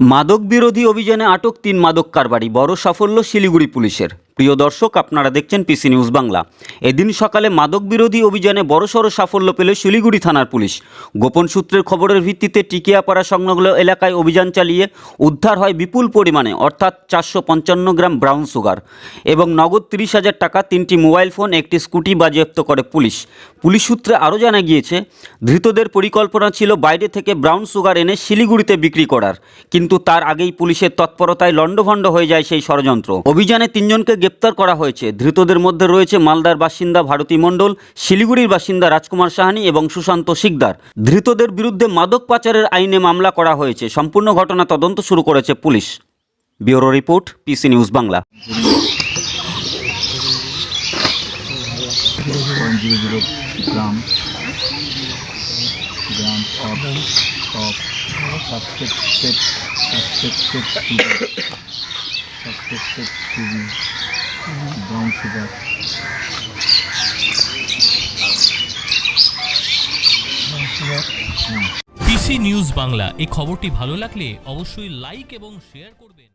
মাদক বিরোধী অভিযানে আটক তিন মাদক কারবারি বড় সাফল্য শিলিগুড়ি পুলিশের। প্রিয় দর্শক, আপনারা দেখছেন পিসি নিউজ বাংলা। এদিন সকালে মাদক বিরোধী অভিযানে বড়সড় সাফল্য পেল শিলিগুড়ি থানার পুলিশ। গোপন সূত্রের খবরের ভিত্তিতে টিকিয়াপাড়া সংলগ্ন এলাকায় অভিযান চালিয়ে উদ্ধার হয় বিপুল পরিমাণে, অর্থাৎ চারশো পঞ্চান্ন গ্রাম ব্রাউন সুগার এবং নগদ তিরিশ হাজার টাকা, তিনটি মোবাইল ফোন, একটি স্কুটি বাজেয়াপ্ত করে পুলিশ। পুলিশ সূত্রে আরও জানা গিয়েছে, ধৃতদের পরিকল্পনা ছিল বাইরে থেকে ব্রাউন সুগার এনে শিলিগুড়িতে বিক্রি করার, কিন্তু তার আগেই পুলিশের তৎপরতায় লণ্ডভণ্ড হয়ে যায় সেই ষড়যন্ত্র। অভিযানে তিনজনকে গ্রেপ্তার করা হয়েছে ধৃতদের মধ্যে রয়েছে মালদার বাসিন্দা ভারতী মণ্ডল শিলিগুড়ির বাসিন্দা রাজকুমার সাহানি এবং সুশান্ত শিকদার ধৃতদের বিরুদ্ধে মাদক পাচারের আইনে মামলা করা হয়েছে সম্পূর্ণ ঘটনা তদন্ত শুরু করেছে police bureau report PC news Bangla suspected TV brown sugar PC news Bangla এই খবরটি ভালো লাগলে অবশ্যই লাইক এবং শেয়ার করবেন।